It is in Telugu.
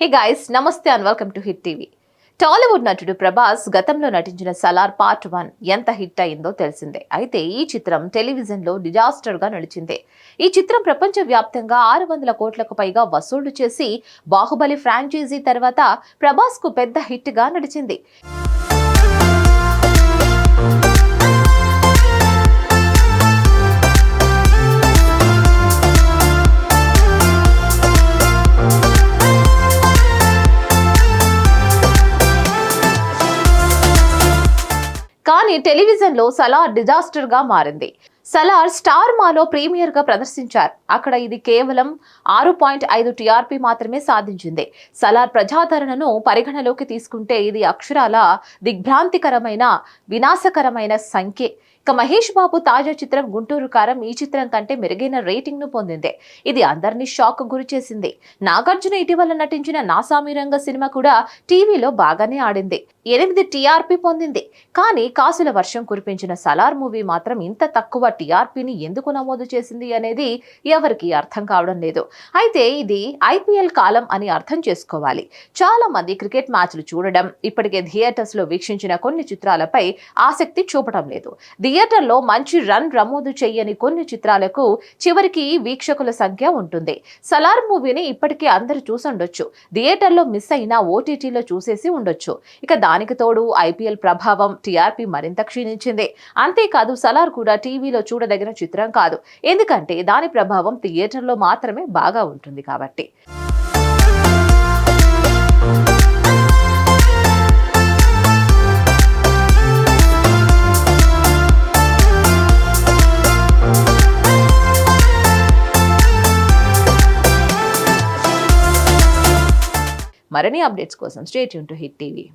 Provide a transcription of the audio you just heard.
హే గైస్ నమస్తే and welcome to hit TV Tollywood నటుడు ప్రభాస్ గతంలో నటించిన సలార్ పార్ట్ వన్ ఎంత హిట్ అయిందో తెలిసిందే. అయితే ఈ చిత్రం టెలివిజన్లో డిజాస్టర్గా నడిచింది ఈ చిత్రం ప్రపంచ వ్యాప్తంగా ఆరు వందల కోట్లకు పైగా వసూళ్ళు చేసి బాహుబలి ఫ్రాంచైజీ తర్వాత ప్రభాస్కు పెద్ద హిట్గా నడిచింది. కానీ టెలివిజన్లో సలార్ డిజాస్టర్గా మారింది. సలార్ స్టార్ మాలో ప్రీమియర్గా ప్రదర్శించారు. అక్కడ ఇది కేవలం ఆరు పాయింట్ ఐదు టీఆర్పీ మాత్రమే సాధించింది. సలార్ ప్రజాదరణను పరిగణలోకి తీసుకుంటే ఇది అక్షరాల దిగ్భ్రాంతికరమైన వినాశకరమైన సంఖ్య. ఇక మహేష్ బాబు తాజా చిత్రం గుంటూరు కారం ఈ చిత్రం కంటే మెరుగైన రేటింగ్ను పొందింది. ఇది అందరినీ షాక్ గురి చేసింది. నాగార్జున ఇటీవల నటించిన నాసామిరంగ సినిమా కూడా టీవీలో బాగానే ఆడింది. ఎనిమిది టీఆర్పీ పొందింది. కానీ కాసుల వర్షం కురిపించిన సలార్ మూవీ మాత్రం ఇంత తక్కువ టీఆర్పీని ఎందుకు నమోదు చేసింది అనేది ఎవరికి అర్థం కావడం లేదు. అయితే ఇది ఐపీఎల్ కాలం అని అర్థం చేసుకోవాలి. చాలా మంది క్రికెట్ మ్యాచ్లు చూడడం ఇప్పటికే థియేటర్స్లో వీక్షించిన కొన్ని చిత్రాలపై ఆసక్తి చూపడం లేదు. థియేటర్లో మంచి రన్ నమోదు చేయని కొన్ని చిత్రాలకు చివరికి వీక్షకుల సంఖ్య ఉంటుంది. సలార్ మూవీని ఇప్పటికే అందరూ చూసుండొచ్చు. థియేటర్లో మిస్ అయినా ఓటీటీలో చూసేసి ఉండొచ్చు. ఇక దానికి తోడు ఐపీఎల్ ప్రభావం టీఆర్పీ మరింత క్షీణించింది. అంతేకాదు సలార్ కూడా టీవీలో చూడదగిన చిత్రం కాదు. ఎందుకంటే దాని ప్రభావం థియేటర్లో మాత్రమే బాగా ఉంటుంది కాబట్టి. మరిన్ని అప్డేట్స్ కోసం state Yoon to hit TV